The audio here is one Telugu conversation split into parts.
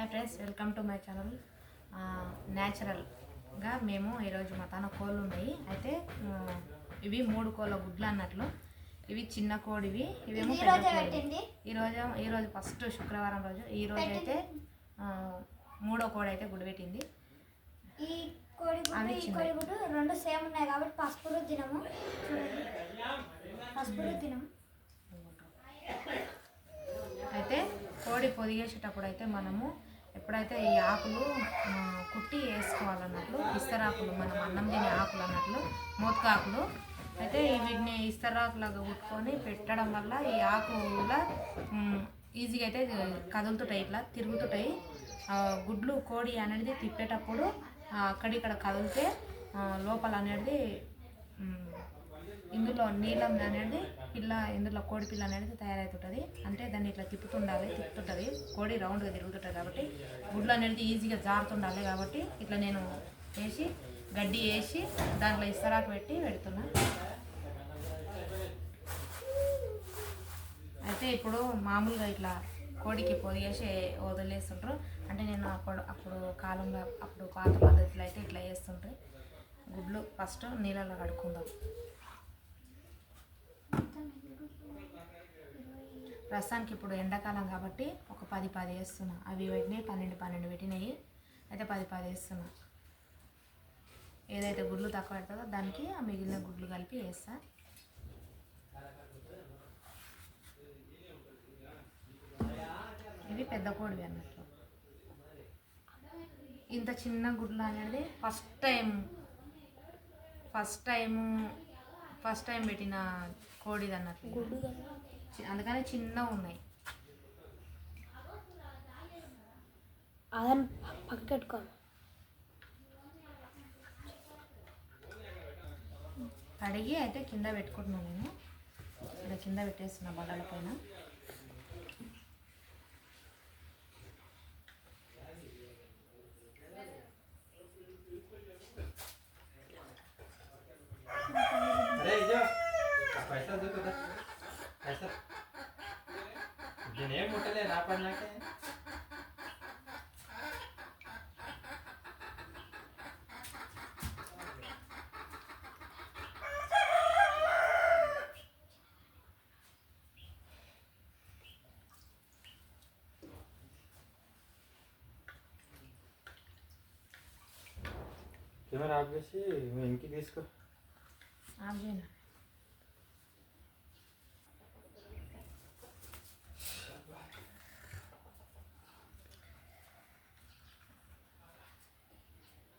Hi friends welcome to my channel. న్యాచురల్గా మేము ఈరోజు మా తన కోళ్ళు ఉన్నాయి. అయితే ఇవి మూడు కోళ్ళ గుడ్లు అన్నట్లు. ఇవి చిన్న కోడివి ఇవేమో ఈరోజు ఈరోజు ఫస్ట్ శుక్రవారం రోజు. ఈ రోజు అయితే మూడో కోడి అయితే గుడి పెట్టింది. అవి రెండు సేమ్ ఉన్నాయి కాబట్టి పసుపు చూడండి. పసుపు రుద్దినం అయితే కోడి పొదిగేసేటప్పుడు అయితే మనము ఎప్పుడైతే ఈ ఆకులు కుట్టి వేసుకోవాలన్నట్లు ఇస్తరాకులు మనం అన్నం తినే ఆకులు అన్నట్లు మోతకాకులు అయితే వీటిని ఇస్తరాకులాగా కుట్టుకొని పెట్టడం వల్ల ఈ ఆకుల కూడా ఈజీగా అయితే కదులుతుంటాయి ఇట్లా తిరుగుతుంటాయి. గుడ్లు కోడి అనేది తిప్పేటప్పుడు అక్కడిక్కడ కదిలితే లోపల అనేది ఇందులో నీలం అనేది పిల్ల ఇందులో కోడి పిల్ల అనేది తయారవుతుంటుంది. అంటే దాన్ని ఇట్లా తిప్పుతుండాలి తిప్పుతుంటుంది. కోడి రౌండ్గా తిరుగుతుంటుంది కాబట్టి గుడ్లు అనేది ఈజీగా జారుతుండాలి కాబట్టి ఇట్లా నేను వేసి గడ్డి వేసి దాంట్లో ఇస్తరాకు పెట్టి పెడుతున్నా. అయితే ఇప్పుడు మామూలుగా ఇట్లా కోడికి పొదిగేసి వదిలేస్తుంటారు అంటే నేను అప్పుడు అప్పుడు కాలంలో అప్పుడు పాత పద్ధతిలో అయితే ఇట్లా వేస్తుంటారు గుడ్లు ఫస్ట్ నీళ్ళలో కడుక్కుందాం. రసానికి ఇప్పుడు ఎండాకాలం కాబట్టి ఒక పది పది వేస్తున్నా. అవి పెట్టినాయి పన్నెండు పన్నెండు పెట్టినాయి అయితే పది పది వేస్తున్నా. ఏదైతే గుడ్లు తక్కువ పెడతారో దానికి ఆ మిగిలిన గుడ్లు కలిపి వేస్తా. ఇవి పెద్ద కోడివి అన్నట్లు. ఇంత చిన్న గుడ్లు అనేది first time first time first time పెట్టిన కోడిది అన్నట్లు అందుకని చిన్నగా ఉన్నాయి. అదని పక్క పెట్టుకోవాలి కడిగి అయితే కింద పెట్టుకుంటున్నాను నేను. ఇక్కడ కింద పెట్టేస్తున్నా బల్లల పైన. కెమెరా ఆఫ్ చేసి మేము ఇంటికి తీసుకో. ఆఫ్ చేయను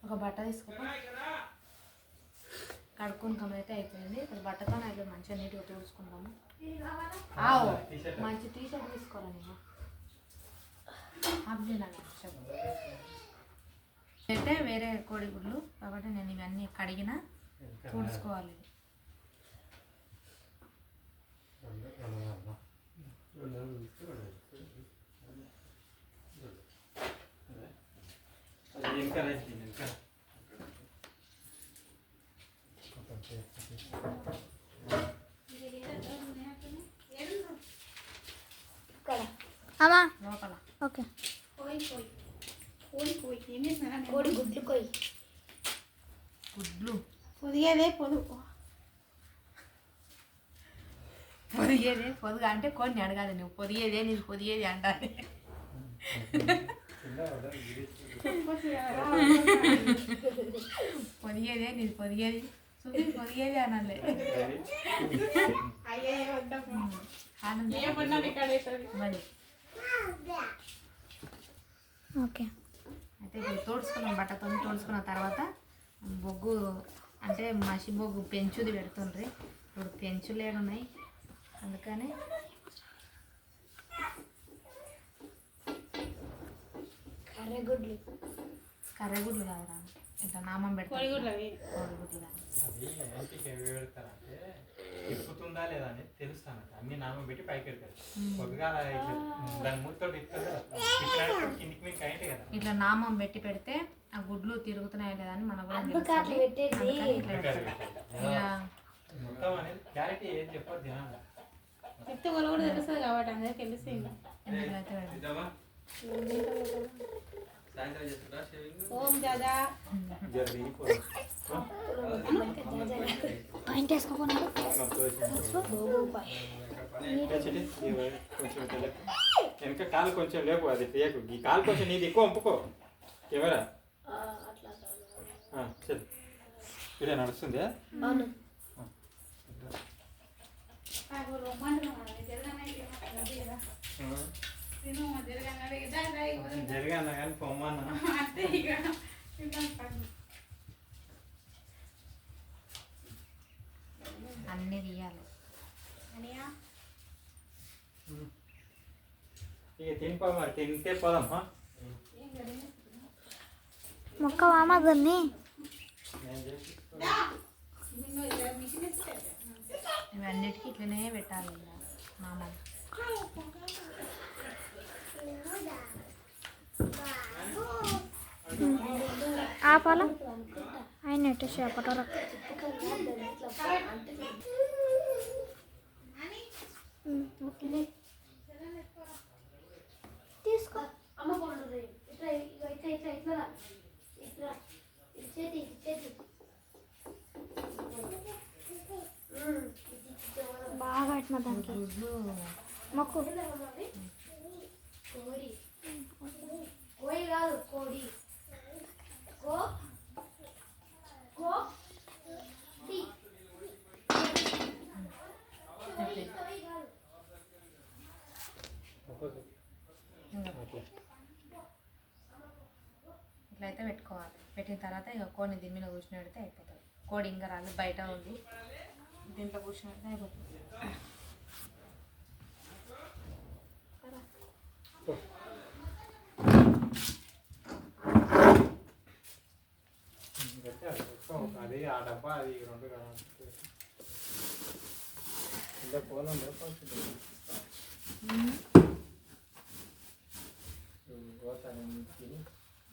ఒక బట్ట తీసుకో. కడుక్కుంటాం అయితే అయిపోయింది. ఇప్పుడు బట్టతో అయితే మంచిగా నీట్గా తుడుచుకుంటాము ఆవు మంచి టీ షర్ట్ తీసుకోరా నేను ఆఫ్ చేయను అయితే వేరే కోడిగుడ్లు కాబట్టి నేను ఇవన్నీ కడిగిన తుడుచుకోవాలి. ఇంకా రైస్ ఓకే కోడి గుడ్లు కొయ్యి గుడ్లు పొదిగేదే పొదుగు పొదిగేదే పొదుగు అంటే కొన్ని అడగాలి నువ్వు. పొదిగేదే నీకు పొదిగేది అంటారు. పొదిగేదే నీది పొదిగేది. చూపి పొదిగేది అనాలి. ఆనందం. మరి. ఓకే. అయితే ఇప్పుడు తోడుచుకున్నాం బట్టతో తోడుచుకున్న తర్వాత బొగ్గు అంటే మసి బొగ్గు పెంచుది పెడుతుండ్రి. ఇప్పుడు పెంచులు ఏడున్నాయి అందుకని కర్రె గుడ్లు కర్రెగుడ్లు కాదురా. ఇట్లా నామం పెడతారు తిప్పుతుందా లేదా తెలుస్తానంట. అన్ని నామం పెట్టి పైకి పెడతారు దాని మూతో ఇట్లా నామం పెట్టి పెడితే ఆ గుడ్లు తిరుగుతున్నాయో లేదా అని మనకు తెలుస్తుంది. కాబట్టి అందరికి ఓం పాయింట్. వెనక కాలు కొంచెం లేపు అది తీయకు. ఈ కాలు కొంచెం నీది ఎక్కువ పంపుకో ఎవరా చల్ ఇదే నడుస్తుంది జరిగాను కానీ పొమ్మన్నా. పండు. అన్నీ తీయాలి. అనియా? ఇక తినిపో మరి తింటే పోదాం హా? మొక్క ఇస్తే ఇవన్నిటికీ ఇట్లనే పెట్టాలి మామూలు. ఆపాల ఆయన ఎట్టు చేపట్టారు తీసుకో అమ్మ పోండి ఇట్లా ఇట్లా ఇట్లా ఇట్లా ఇట్లా రా. ఇట్లా ఇచ్చేది ఇచ్చేది బాగా పెట్టిన దానికి. మొక్కు కోడి కోడి కాదు కోడి కో కో డి. అట్లా ఇట్లా అయితే పెట్టుకోవాలి. పెట్టిన తర్వాత ఇక కోడిని దీని మీద కూర్చుని అయిపోతుంది. కోడి ఇంకా రాదు బయట ఉంది. దీంట్లో కూర్చుని పెడితే అయిపోతుంది. అది ఆ డబ్బా అది రెండు కదా ఇంకా ఫోన్ ఉందా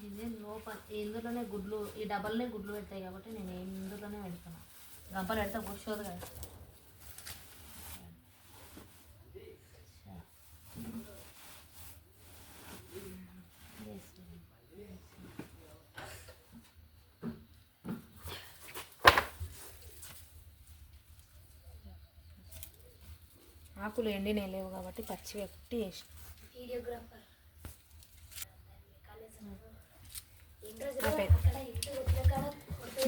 ఇదే లోపల ఇందులోనే గుడ్లు ఈ డబ్బల్నే గుడ్లు పెడతాయి కాబట్టి నేను ఇందులోనే పెడతాను. గంపలు పెడితే కూర్చోదు కదా. ఆకులు ఎండినవి లేవు కాబట్టి పచ్చి పెట్టి వేసి వీడియోగ్రాఫర్.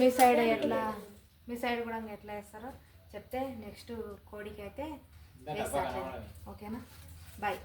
మీ సైడ్ ఎట్లా? మీ సైడ్ కూడా ఇంకా ఎట్లా వేస్తారో చెప్తే నెక్స్ట్ కోడికి అయితే వేస్తారు. ఓకేనా? బాయ్.